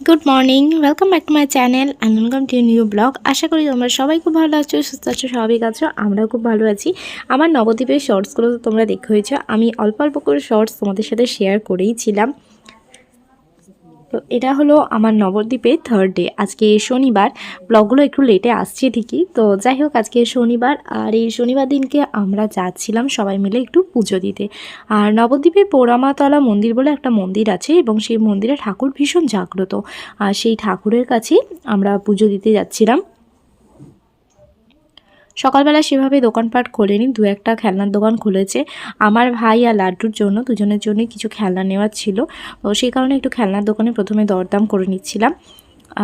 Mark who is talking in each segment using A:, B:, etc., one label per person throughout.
A: Good morning welcome back to my channel and welcome to new blog আশা করি তোমরা সবাই খুব ভালো আছো, সুস্থ আছো, স্বাভাবিক আছো, আমরাও খুব ভালো আছি। আমার নবদ্বীপের শর্টসগুলো তোমরা দেখে হয়েছো। আমি অল্প অল্প করে শর্টস তোমাদের সাথে শেয়ার করেইছিলাম তো এটা হলো আমার নবদ্বীপে থার্ড ডে আজকে শনিবার। ব্লগগুলো একটু লেটে আসছে ঠিকই। তো যাই হোক, আজকে শনিবার। আর এই শনিবার দিনকে আমরা যাচ্ছিলাম সবাই মিলে একটু পুজো দিতে। আর নবদ্বীপে পোড়ামাতলা মন্দির বলে একটা মন্দির আছে এবং সেই মন্দিরে ঠাকুর ভীষণ জাগ্রত। আর সেই ঠাকুরের কাছে আমরা পুজো দিতে যাচ্ছিলাম। সকালবেলা সেভাবে দোকানপাট খোলেনি, দু একটা খেলনার দোকান খুলেছে। আমার ভাই আর লাড্ডুর জন্য দুজনের জন্যই কিছু খেলনা নেওয়ার ছিল। তো সেই কারণে একটু খেলনার দোকানে প্রথমে দরদাম করে নিচ্ছিলাম।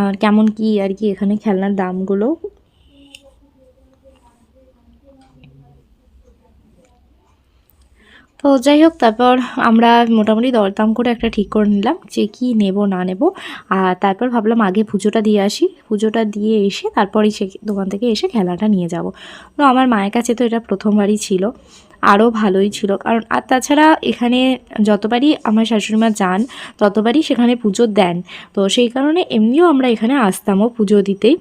A: আর কেমন কি আর কি এখানে খেলনার দামগুলো তো যাই হোক, তারপর আমরা মোটামুটি দরদাম করে একটা ঠিক করে নিলাম যে কি নেব, না নেব। আর তারপর ভাবলাম আগে পুজোটা দিয়ে আসি। পুজোটা দিয়ে এসে তারপরেই সে দোকান থেকে এসে খেলাটা নিয়ে যাব। তো আমার মায়ের কাছে তো এটা প্রথমবারই ছিল, আরও ভালোই ছিল। কারণ, আর তাছাড়া এখানে যতবারই আমার শাশুড়িমা যান, ততবারই সেখানে পুজো দেন। তো সেই কারণে এমনিও আমরা এখানে আসতামও পুজো দিতেই।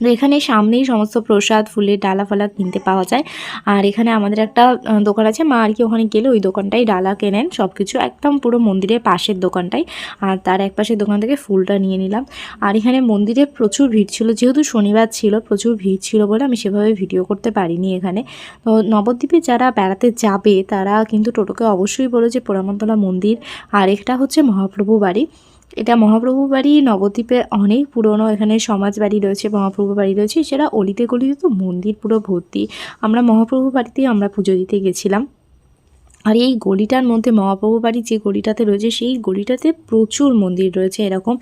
A: এখানে সামনেই সমস্ত প্রসাদ, ফুলের ডালা ফালা কিনতে পাওয়া যায়। আর এখানে আমাদের একটা দোকান আছে, মা আর কি ওখানে গেলে ওই দোকানটাই ডালা কেনেন সব কিছু একদম পুরো মন্দিরের পাশের দোকানটাই। আর তার এক পাশের দোকান থেকে ফুলটা নিয়ে নিলাম। আর এখানে মন্দিরে প্রচুর ভিড় ছিল, যেহেতু শনিবার ছিল, প্রচুর ভিড় ছিল বলে আমি সেভাবে ভিডিও করতে পারিনি এখানে। তো নবদ্বীপে যারা বেড়াতে যাবে, তারা কিন্তু টোটোকে অবশ্যই বলো যে পোড়ামতলা মন্দির। আর একটা হচ্ছে মহাপ্রভু বাড়ি। এটা মহাপ্রভু বাড়ি নবদ্বীপে অনেক পুরনো এখানে সমাজ বাড়ি রয়েছে মহাপ্রভু বাড়ি রয়েছে। এছাড়া অলিতে গলিতে তো মন্দির পুরো ভর্তি। আমরা মহাপ্রভু বাড়িতেই আমরা পুজো দিতে গেছিলাম। আর এই গলিটার মধ্যে মহাপ্রভু বাড়ি যে গলিটাতে রয়েছে, সেই গলিটাতে প্রচুর মন্দির রয়েছে এরকম।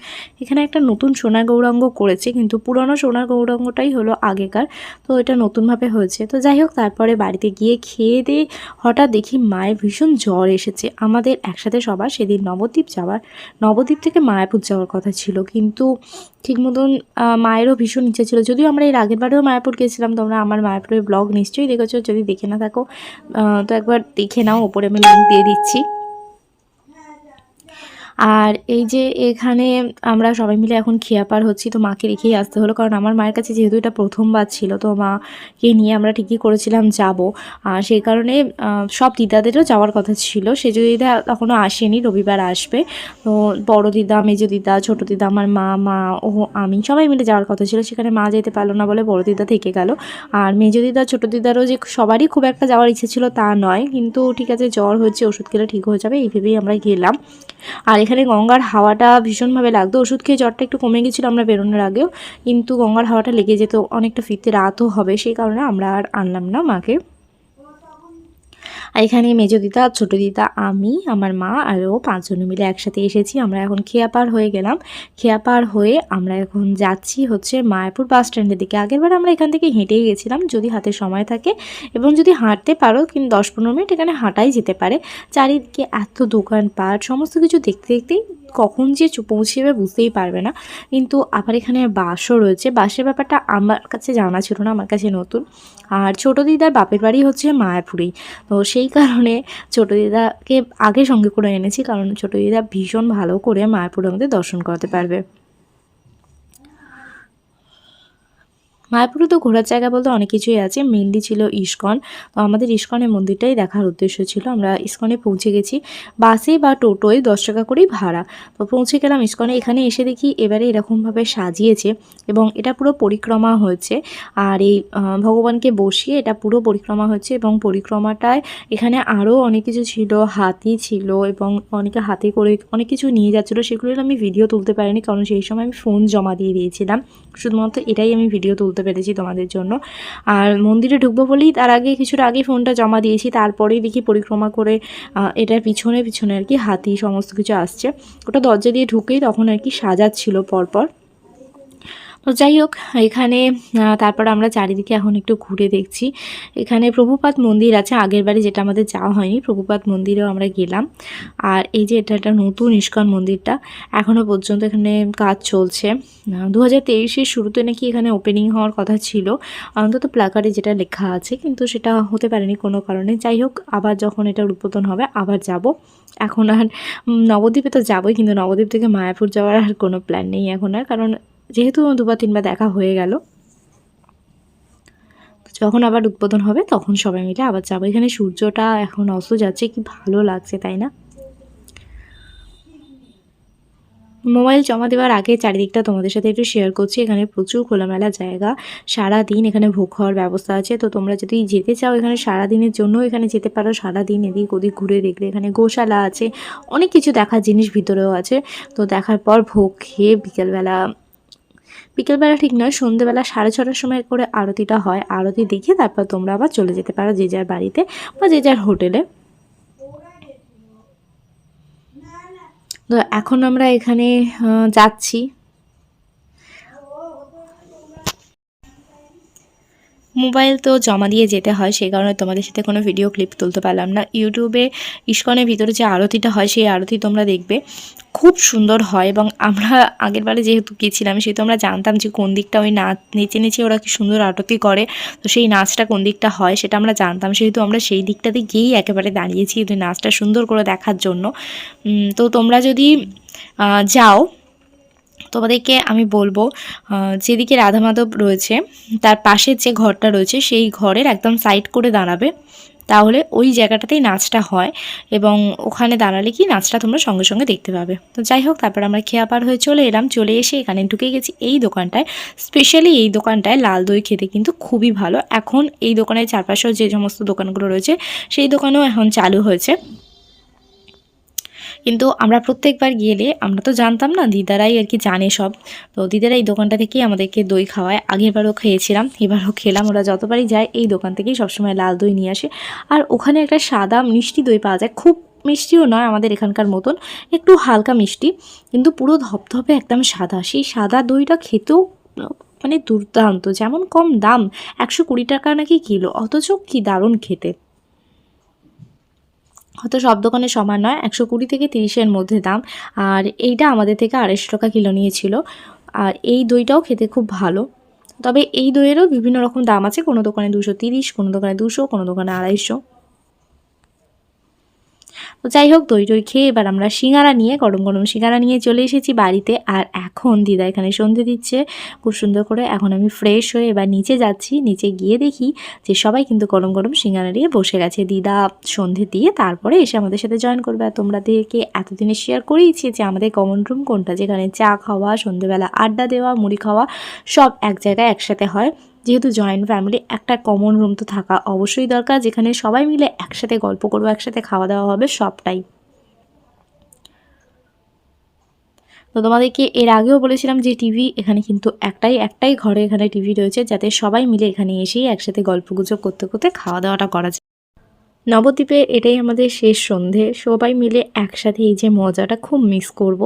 A: এখানে একটা নতুন সোনার গৌরাঙ্গ করেছে, কিন্তু পুরনো সোনার গৌরাঙ্গটাই হলো আগেকার, তো এটা নতুনভাবে হয়েছে। তো যাই হোক, তারপরে বাড়িতে গিয়ে খেয়ে দিয়ে হঠাৎ দেখি মায়ের ভীষণ জ্বর এসেছে। আমাদের একসাথে সবার সেদিন নবদ্বীপ যাওয়ার, নবদ্বীপ থেকে মায়াপুর যাওয়ার কথা ছিল, কিন্তু ঠিক মতন মায়েরও ভীষণ ইচ্ছা ছিল। যদিও আমরা এর আগের বারেও মায়াপুর গেছিলাম তোমরা আমার মায়াপুরের ব্লগ নিশ্চয়ই দেখেছ। যদি দেখে না থাকো তো একবার দেখে নাও ওপরে আমি লিঙ্ক দিয়ে দিচ্ছি। আর এই যে এখানে আমরা সবাই মিলে এখন খেয়াপার হচ্ছি, তো মাকে রেখেই আসতে হলো। কারণ আমার মায়ের কাছে যেহেতু এটা প্রথমবার ছিল, তো মাকে নিয়ে আমরা ঠিকই করেছিলাম যাব। আর সেই কারণে সব দিদাদেরও যাওয়ার কথা ছিল। সেজো দিদা তখনও আসেনি, রবিবার আসবে। তো বড় দিদা, মেজো দিদা, ছোটো দিদা, আমার মা মা, ও, আমি সবাই মিলে যাওয়ার কথা ছিল। সেখানে মা যেতে পারল না বলে বড় দিদা থেকে গেল। আর মেজো দিদা, ছোটো দিদারও যে সবারই খুব একটা যাওয়ার ইচ্ছে ছিল তা নয়। কিন্তু ঠিক আছে, জ্বর হচ্ছে ওষুধ খেলে ঠিক হয়ে যাবে, এই ভেবেই আমরা গেলাম। আর এখানে গঙ্গার হাওয়াটা ভীষণভাবে লাগতো। ওষুধ খেয়ে জ্বরটা একটু কমে গেছিল আমরা বেরোনোর আগেও। কিন্তু গঙ্গার হাওয়াটা লেগে যেত, অনেকটা ফিরতে রাতও হবে। সেই কারণে আমরা আর আনলাম না মাকে। আর এখানে মেজো দিদা, ছোটো দিদা, আমি, আমার মা আরও পাঁচজন মিলে একসাথে এসেছি। আমরা এখন খেয়াপার হয়ে গেলাম। খেয়াপার হয়ে আমরা এখন যাচ্ছি হচ্ছে মায়াপুর বাস স্ট্যান্ডের দিকে। আগেরবার আমরা এখান থেকে হেঁটেই গেছিলাম, যদি হাতে সময় থাকে। এবং যদি হাঁটতে পারো, কিন্তু দশ পনেরো মিনিট এখানে হাঁটাই যেতে পারে। চারিদিকে এত দোকানপাট, সমস্ত কিছু দেখতে দেখতেই কখন যে পৌঁছে যাবে বুঝতেই পারবে না। কিন্তু আবার এখানে বাসও রয়েছে। বাসের ব্যাপারটা আমার কাছে জানা ছিল না, আমার কাছে নতুন। আর ছোটো দিদার বাপের বাড়ি হচ্ছে মায়াপুরেই। তো সেই কারণে ছোটো দিদাকে আগে সঙ্গে করে এনেছি, কারণ ছোটো দিদা ভীষণ ভালো করে মায়াপুরে আমাদের দর্শন করাতে পারবে। মায়াপুরে তো ঘোরার জায়গা বলতে অনেক কিছুই আছে। মেনলি ছিল ইস্কন। তো আমাদের ইস্কনের মন্দিরটাই দেখার উদ্দেশ্য ছিল। আমরা ইস্কনে পৌঁছে গেছি। বাসে বা টোটোয় দশ টাকা করেই ভাড়া। তো পৌঁছে গেলাম ইস্কনে। এখানে এসে দেখি এবারে এরকমভাবে সাজিয়েছে এবং এটা পুরো পরিক্রমা হয়েছে। আর এই ভগবানকে বসিয়ে এটা পুরো পরিক্রমা হয়েছে এবং পরিক্রমাটায় এখানে আরও অনেক কিছু ছিল। হাতি ছিল এবং অনেকে হাতে করে অনেক কিছু নিয়ে যাচ্ছিল। সেগুলোর আমি ভিডিও তুলতে পারিনি, কারণ সেই সময় আমি ফোন জমা দিয়ে দিয়েছিলাম। শুধুমাত্র এটাই আমি ভিডিও তুলতে পেরেছি তোমাদের জন্য। আর মন্দিরে ঢুকবো বলেই তার আগে কিছুটা আগে ফোনটা জমা দিয়েছি, তারপরেই দেখি পরিক্রমা করে এটার পিছনে পিছনে আর কি হাতি সমস্ত কিছু আসছে। ওটা দরজা দিয়ে ঢুকেই তখন আর কি সাজাচ্ছিল পরপর। যাই হোক, এখানে তারপর আমরা চারিদিকে এখন একটু ঘুরে দেখছি। এখানে প্রভুপাত মন্দির আছে, আগের বারে যেটা আমাদের যাওয়া হয়নি প্রভুপাত মন্দিরেও আমরা গেলাম। আর এই যে এটা একটা নতুন ইস্কন মন্দিরটা এখনও পর্যন্ত এখানে কাজ চলছে। দু হাজার শুরুতে নাকি এখানে ওপেনিং হওয়ার কথা ছিল, অন্তত প্লাকারে যেটা লেখা আছে, কিন্তু সেটা হতে পারেনি কোনো কারণে। যাই হোক, আবার যখন এটা উদ্বোধন হবে, আবার যাব। এখন আর নবদ্বীপে তো যাবোই, কিন্তু নবদ্বীপ থেকে মায়াপুর যাওয়ার আর কোনো প্ল্যান নেই এখন আর, কারণ যেহেতু দুবার তিনবার দেখা হয়ে গেল যখন আবার উদ্বোধন হবে তখন সবাই মিলে আবার যাব। এখানে সূর্যটা এখন অস্ত যাচ্ছে, কি ভালো লাগছে, তাই না? মোবাইল জমা দেওয়ার আগে চারিদিকটা তোমাদের সাথে একটু শেয়ার করছি। এখানে প্রচুর খোলামেলা জায়গা সারা দিন এখানে ভোগ খাওয়ার ব্যবস্থা আছে। তো তোমরা যদি যেতে চাও এখানে সারা দিনের জন্য, এখানে যেতে পারো সারা দিন এদিক ওদিক ঘুরে দেখলে। এখানে গোশালা আছে, অনেক কিছু দেখার জিনিস ভিতরেও আছে। তো দেখার পর ভোগ খেয়ে বিকেলবেলা বিকেলবেলা ঠিক নয় সন্ধ্যেবেলা সাড়ে ছটার সময় করে আরতিটা হয়। আরতি দেখে তারপর তোমরা আবার চলে যেতে পারো যে যার বাড়িতে বা যে যার হোটেলে। তো এখন আমরা এখানে যাচ্ছি। মোবাইল তো জমা দিয়ে যেতে হয়, সেই কারণে তোমাদের সাথে কোনো ভিডিও ক্লিপ তুলতে পারলাম না। ইউটিউবে ইস্কনের ভিতরে যে আরতিটা হয়, সেই আরতি তোমরা দেখবে। খুব সুন্দর হয় এবং আমরা আগের বারে যেহেতু গিয়েছিলাম, সেহেতু আমরা জানতাম যে কোন দিকটা ওই নাচ, নেচে নেচে ওরা কি সুন্দর আরতি করে। তো সেই নাচটা কোন দিকটা হয়, সেটা আমরা জানতাম। সেহেতু আমরা সেই দিকটাতে গিয়েই একেবারে দাঁড়িয়েছি ওই নাচটা সুন্দর করে দেখার জন্য। তো তোমরা যদি যাও তোমাদেরকে আমি বলব যেদিকে রাধা মাধব রয়েছে, তার পাশের যে ঘরটা রয়েছে, সেই ঘরের একদম সাইড করে দাঁড়াবে। তাহলে ওই জায়গাটাতেই নাচটা হয় এবং ওখানে দাঁড়ালে কি নাচটা তোমরা সঙ্গে সঙ্গে দেখতে পাবে। তো যাই হোক, তারপর আমরা খেয়া পার হয়ে চলে এলাম, চলে এসে এখানে ঢুকে গেছি এই দোকানটায়। স্পেশালি এই দোকানটায় লাল দই খেতে কিন্তু খুবই ভালো। এখন এই দোকানের চারপাশেও যে সমস্ত দোকানগুলো রয়েছে, সেই দোকানেও এখন চালু হয়েছে। কিন্তু আমরা প্রত্যেকবার গেলে আমরা তো জানতাম না, দিদারাই আর কি জানে সব। তো দিদারা এই দোকানটা থেকেই আমাদেরকে দই খাওয়ায়। আগেরবারও খেয়েছিলাম, এবারও খেলাম। ওরা যতবারই যায় এই দোকান থেকেই সবসময় লাল দই নিয়ে আসে। আর ওখানে একটা সাদা মিষ্টি দই পাওয়া যায়। খুব মিষ্টিও নয় আমাদের এখানকার মতন, একটু হালকা মিষ্টি, কিন্তু পুরো ধপধপে একদম সাদা। সেই সাদা দইটা খেতেও মানে দুর্দান্ত, যেমন কম দাম, একশো কুড়ি টাকা নাকি কিলো, অথচ কি দারুণ খেতে। হয়তো সব দোকানে সমান নয়, একশো কুড়ি থেকে তিরিশের মধ্যে দাম। আর এইটা আমাদের থেকে আড়াইশো টাকা কিলো নিয়েছিল। আর এই দইটাও খেতে খুব ভালো। তবে এই দইয়েরও বিভিন্ন রকম দাম আছে। কোনো দোকানে দুশো তিরিশ, কোনো দোকানে দুশো, কোনো দোকানে আড়াইশো। তো যাই হোক, দই টই খেয়ে এবার আমরা সিঙ্গারা নিয়ে, গরম গরম সিঙ্গারা নিয়ে চলে এসেছি বাড়িতে। আর এখন দিদা এখানে সন্ধে দিচ্ছে। খুব সুন্দর করে এখন আমি ফ্রেশ হয়ে এবার নিচে যাচ্ছি। নিচে গিয়ে দেখি যে সবাই কিন্তু গরম গরম সিঙ্গারা নিয়ে বসে গেছে। দিদা সন্ধে দিয়ে তারপরে এসে আমাদের সাথে জয়েন করবে। আর তোমাদেরকে এতদিনে শেয়ার করেইছি যে আমাদের কমন রুম কোনটা? যেখানে চা খাওয়া, সন্ধেবেলা আড্ডা দেওয়া, মুড়ি খাওয়া সব এক জায়গায় একসাথে হয়। যেহেতু জয়েন্ট ফ্যামিলি একটা কমন রুম তো থাকা অবশ্যই দরকার, যেখানে সবাই মিলে একসাথে গল্প করব, একসাথে খাওয়া দাওয়া হবে সবটাই। তো তোমাদেরকে এর আগেও বলেছিলাম যে টিভি এখানে কিন্তু একটাই একটাই ঘরে এখানে টিভি রয়েছে, যাতে সবাই মিলে এখানে এসেই একসাথে গল্পগুজব করতে করতে খাওয়া দাওয়াটা করা যায়। নবদ্বীপে এটাই আমাদের শেষ সন্ধে। সবাই মিলে একসাথে এই যে মজাটা খুব মিস করব।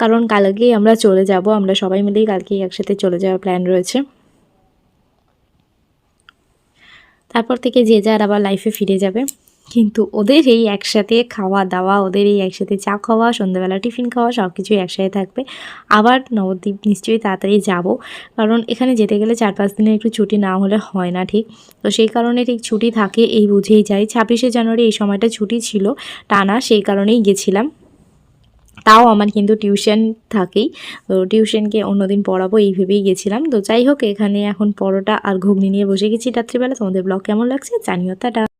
A: কারণ কালকেই আমরা চলে যাব, আমরা সবাই মিলেই কালকেই একসাথে চলে যাওয়ার প্ল্যান রয়েছে। তারপর থেকে যে যার আবার লাইফে ফিরে যাবে। কিন্তু ওদের এই একসাথে খাওয়া দাওয়া, ওদের এই একসাথে চা খাওয়া, সন্ধ্যাবেলা টিফিন খাওয়া সব কিছুই একসাথে থাকবে। আবার নবদ্বীপ, নিশ্চয়ই তাড়াতাড়ি যাব। কারণ এখানে যেতে গেলে চার পাঁচ দিনের একটু ছুটি না হলে হয় না, ঠিক? তো সেই কারণে ঠিক ছুটি থাকে এই বুঝেই যাই। ছাব্বিশে জানুয়ারি এই সময়টা ছুটি ছিল, টানা সেই কারণেই গেছিলাম। তাও আমার কিন্তু টিউশন থাকেই। তো টিউশনকে অন্যদিন পড়াবো এই ভেবেই গেছিলাম। তো যাই হোক, এখানে এখন পরোটা আর ঘুগনি নিয়ে বসে গেছি রাত্রিবেলা। তোমাদের ব্লগ কেমন লাগছে জানিও। টাটা।